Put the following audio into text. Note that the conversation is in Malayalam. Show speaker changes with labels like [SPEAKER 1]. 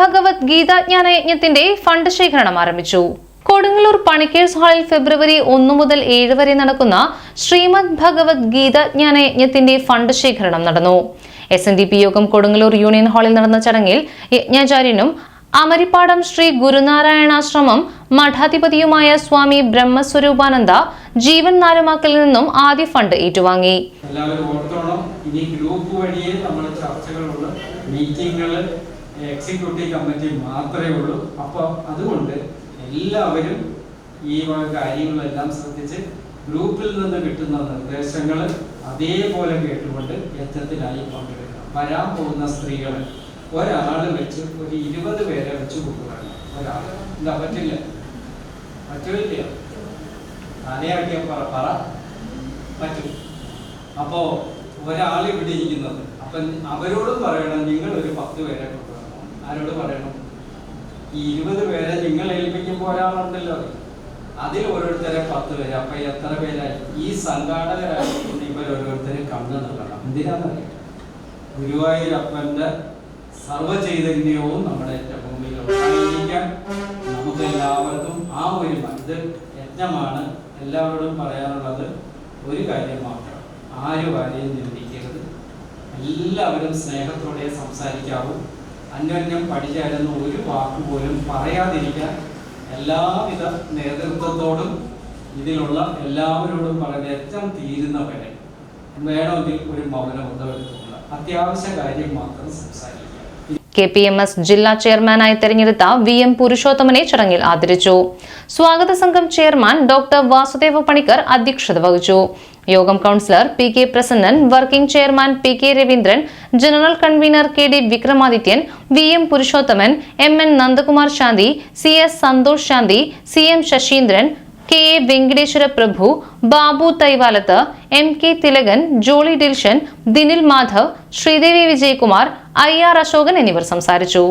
[SPEAKER 1] ഭഗവത് ഗീതാജ്ഞാന യജ്ഞത്തിന്റെ ഫണ്ട് ശേഖരണം ആരംഭിച്ചു. കൊടുങ്ങല്ലൂർ പണിക്കേഴ്സ് ഹാളിൽ ഫെബ്രുവരി ഒന്ന് മുതൽ ഏഴ് വരെ നടക്കുന്ന ശ്രീമദ് ഭഗവത് ഗീതാജ്ഞാന യജ്ഞത്തിന്റെ ഫണ്ട് ശേഖരണം നടന്നു. എസ് എൻ ഡി പി യോഗം കൊടുങ്ങല്ലൂർ യൂണിയൻ ഹാളിൽ നടന്ന ചടങ്ങിൽ യജ്ഞാചാര്യനും അമരിപ്പാടം ശ്രീ ഗുരുനാരായണാശ്രമം മഠാധിപതിയുമായ സ്വാമി ബ്രഹ്മസ്വരൂപാനന്ദ ജീവൻ നാലുമാക്കലിൽ നിന്നും ആദ്യ ഫണ്ട് ഏറ്റുവാങ്ങി.
[SPEAKER 2] എല്ലാവരും ഓർത്തോണം ഇനി ഗ്രൂപ്പ് വഴിയേ നമ്മൾ ചർച്ചകളുണ്ട്. മീറ്റിങ്ങുകൾ എക്സിക്യൂട്ടീവ് കമ്മിറ്റി മാത്രമേ ഉള്ളൂ. അപ്പോൾ അതുകൊണ്ട് എല്ലാവരും ഈ കാര്യങ്ങളെല്ലാം ശ്രദ്ധിച്ച് ഗ്രൂപ്പിൽ നിന്ന് കിട്ടുന്ന നിർദ്ദേശങ്ങൾ അതേപോലെ കേട്ടുകൊണ്ട് യജ്ഞത്തിനായി പങ്കെടുക്കണം. വരാൻ പോകുന്ന സ്ത്രീകൾ ഒരാൾ വെച്ച് ഒരു ഇരുപത് പേരെ വെച്ച് കൊണ്ടുവരണം. ഒരാൾ എന്താ പറ്റില്ല. പറ്റില്ല. തലയാക്കിയ പറ പറ. പറ്റും. അപ്പോ ഒരാൾ ഇവിടെ ഇരിക്കുന്നത്. അപ്പം അവരോടും പറയണം നിങ്ങൾ ഒരു പത്ത് പേരെ കൊണ്ടുവരണം. ആരോട് പറയണം? ഈ ഇരുപത് പേരെ നിങ്ങൾ ഏൽപ്പിക്കുമ്പോൾ ഒരാളുണ്ടല്ലോ. അതിൽ ഓരോരുത്തരെ പത്ത് പേര്. അപ്പൊ എത്ര പേരായി? ഈ സംഘാടകരായിരിക്കുന്ന ഇവർ ഓരോരുത്തരും കണ്ണു നൽകണം എന്തിനാന്നറിയാം ഗുരുവായൂരപ്പന്റെ സർവചൈതന്യവും നമ്മുടെ ഭൂമിയിൽ ഉണ്ടായിരിക്കാൻ നമുക്ക് എല്ലാവർക്കും ആ ഒരു മനസ്സിൽ യജ്ഞമാണ് എല്ലാവരോടും പറയാനുള്ളത്. ഒരു കാര്യം മാത്രം. ആരും ആരെയും നിന്ദിക്കരുത് എല്ലാവരും സ്നേഹത്തോടെ സംസാരിക്കാവൂ. അന്യോന്യം പഠിച്ചാലെന്ന് ഒരു വാക്ക് പോലും പറയാതിരിക്കാൻ എല്ലാവിധ നേതൃത്വത്തോടും ഇതിലുള്ള എല്ലാവരോടും പറയുന്ന യജ്ഞം തീരുന്നവരെ വേണമെങ്കിൽ ഒരു മൗനം എടുത്തുകൊണ്ട് അത്യാവശ്യ കാര്യം മാത്രം സംസാരിക്കും
[SPEAKER 1] കെ പി എം എസ് ജില്ലാ ചെയർമാനായി തെരഞ്ഞെടുത്ത വി എം പുരുഷോത്തമനെ ചടങ്ങിൽ ആദരിച്ചു. സ്വാഗത സംഘം ചെയർമാൻ ഡോക്ടർ വാസുദേവ പണിക്കർ അധ്യക്ഷത വഹിച്ചു. യോഗം councillor P K Prasannan working chairman P K Raveendran general convener K D Vikramadithyan V M Purushothaman M N Nandakumar Shanti C S Santhosh Shanti C M Saseendran K A Venkateswara Prabhu Babu Thaivalath M K Thilakan Jolly Dilshan Dinil Madhav Sreedevi Vijayakumar I R Ashokan എന്നിവർ സംസാരിച്ചു.